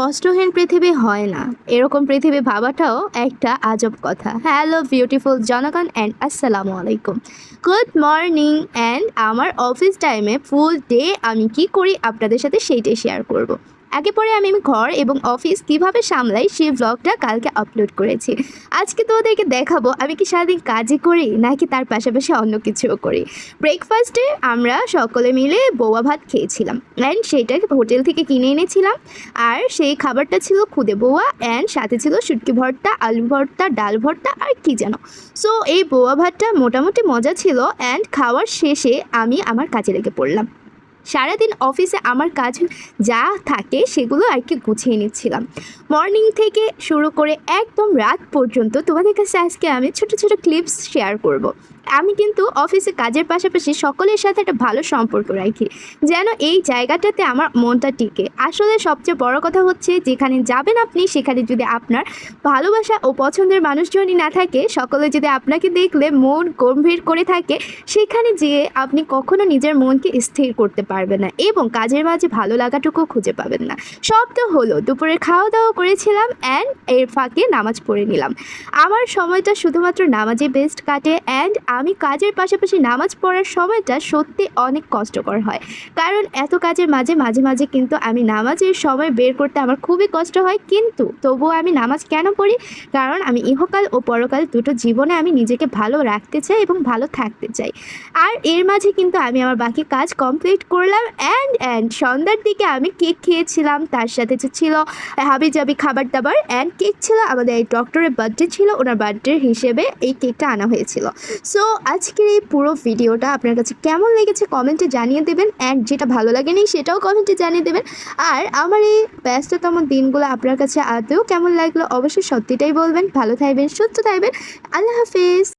কষ্টহীন পৃথিবী হয় না। এরকম পৃথিবী ভাবাটাও একটা আজব কথা। হ্যালো বিউটিফুল জনগণ অ্যান্ড আসসালামু আলাইকুম। গুড মর্নিং অ্যান্ড আমার অফিস টাইমে ফুল ডে আমি কি করি আপনাদের সাথে সেইটাই শেয়ার করব। আগে পরে আমি ঘর এবং অফিস কীভাবে সামলাই সেই ব্লগটা কালকে আপলোড করেছি। আজকে তোমাদেরকে দেখাবো, আমি কি সারাদিন কাজই করি নাকি তার পাশাপাশি অন্য কিছুও করি। ব্রেকফাস্টে আমরা সকলে মিলে বৌয়া ভাত খেয়েছিলাম। অ্যান্ড সেইটা হোটেল থেকে কিনে এনেছিলাম। আর সেই খাবারটা ছিল খুদে বৌয়া অ্যান্ড সাথে ছিল শুটকি ভর্তা, আলু ভর্তা, ডাল ভর্তা আর কি যেন। সো এই বৌয়া ভাতটা মোটামুটি মজা ছিল। অ্যান্ড খাওয়ার শেষে আমি আমার কাজে লেগে পড়লাম। সারাদিন অফিসে আমার কাজ যা থাকে সেগুলো আর কি গুছিয়ে নিচ্ছিলাম মর্নিং থেকে শুরু করে একদম রাত পর্যন্ত তোমাদের কাছে আজকে আমি ছোট ছোট ক্লিপস শেয়ার করব। আমি কিন্তু অফিসে কাজের পাশাপাশি সকলের সাথে একটা ভালো সম্পর্ক রাখি, যেন এই জায়গাটাতে আমার মনটা টিকে। আসলে সবচেয়ে বড় কথা হচ্ছে, যেখানে যাবেন আপনি, সেখানে যদি আপনার ভালোবাসা ও পছন্দের মানুষজনই না থাকে, সকলে যদি আপনাকে দেখলে মন গম্ভীর করে থাকে, সেখানে যেয়ে আপনি কখনো নিজের মনকে স্থির করতে পারবেন না এবং কাজের মাঝে ভালো লাগাটুকু খুঁজে পাবেন না। সব তো হলো দুপুরে খাওয়া দাওয়া করেছিলাম অ্যান্ড এর ফাঁকে নামাজ পড়ে নিলাম। আমার সময়টা শুধুমাত্র নামাজে বেস্ট কাটে অ্যান্ড আমি কাজের পাশাপাশি নামাজ পড়ার সময়টা সত্যি অনেক কষ্টকর হয়। কারণ এত কাজের মাঝে মাঝে মাঝে কিন্তু আমি নামাজের সময় বের করতে আমার খুবই কষ্ট হয়। কিন্তু তবুও আমি নামাজ কেন পড়ি? কারণ আমি ইহকাল ও পরকাল দুটো জীবনে আমি নিজেকে ভালো রাখতে চাই এবং ভালো থাকতে চাই। আর এর মাঝে কিন্তু আমি আমার বাকি কাজ কমপ্লিট করলাম অ্যান্ড অ্যান্ড সন্ধ্যার দিকে আমি কেক খেয়েছিলাম, তার সাথে যে ছিল হাবি জাবি খাবার দাবার অ্যান্ড কেক ছিল, আমাদের এই ডক্টরের বার্থডে ছিল, ওনার বার্থডে হিসেবে এই কেকটা আনা হয়েছিল। সো আজকের এই পুরো ভিডিওটা আপনার কাছে কেমন লেগেছে কমেন্টে জানিয়ে দেবেন অ্যান্ড যেটা ভালো লাগেনি সেটাও কমেন্টে জানিয়ে দেবেন, আর আমার এই ব্যস্ততম দিনগুলো আপনার কাছে আদৌ কেমন লাগল অবশ্যই সত্যিটাই বলবেন, ভালো থাকবেন, সুস্থ থাকবেন, আল্লাহ হাফিজ।